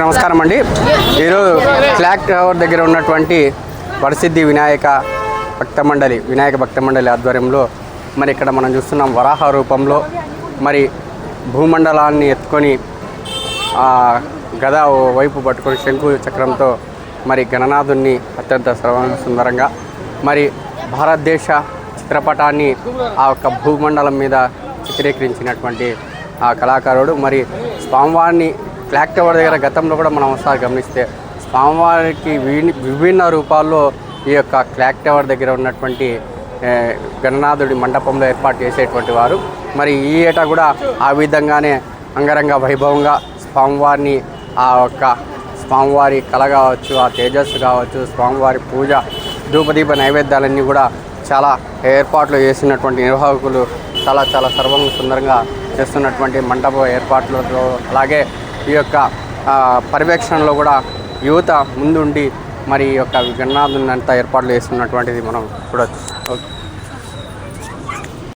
నమస్కారం అండి. ఈరోజు ఫ్లాగ్ టవర్ దగ్గర ఉన్నటువంటి వరసిద్ధి వినాయక భక్త మండలి వినాయక భక్త మండలి ఆధ్వర్యంలో మరి ఇక్కడ మనం చూస్తున్నాం వరాహ రూపంలో మరి భూమండలాన్ని ఎత్తుకొని గద ఓ వైపు పట్టుకొని శంకు చక్రంతో మరి గణనాథుణ్ణి అత్యంత సర్వ సుందరంగా మరి భారతదేశ చిత్రపటాన్ని ఆ యొక్క భూమండలం మీద చిత్రీకరించినటువంటి ఆ కళాకారుడు. మరి స్వామివారిని క్లాక్ టవర్ దగ్గర గతంలో కూడా మనం ఒకసారి గమనిస్తే స్వామివారికి విభిన్న రూపాల్లో ఈ యొక్క క్లాక్ టవర్ దగ్గర ఉన్నటువంటి గణనాథుడి మండపంలో ఏర్పాటు చేసేటువంటి వారు. మరి ఈ ఏటా కూడా ఆ విధంగానే అంగరంగ వైభవంగా స్వామివారిని ఆ యొక్క స్వామివారి కళ కావచ్చు ఆ తేజస్సు కావచ్చు స్వామివారి పూజ ధూపదీప నైవేద్యాలన్నీ కూడా చాలా ఏర్పాట్లు చేసినటువంటి నిర్వాహకులు చాలా చాలా సర్వంగా సుందరంగా చేస్తున్నటువంటి మండప ఏర్పాట్లతో అలాగే ఈ యొక్క పర్యవేక్షణలో కూడా యువత ముందుండి మరి ఈ యొక్క గణనాథుని అంతా ఏర్పాట్లు చేస్తున్నటువంటిది మనం చూడవచ్చు ఓకే.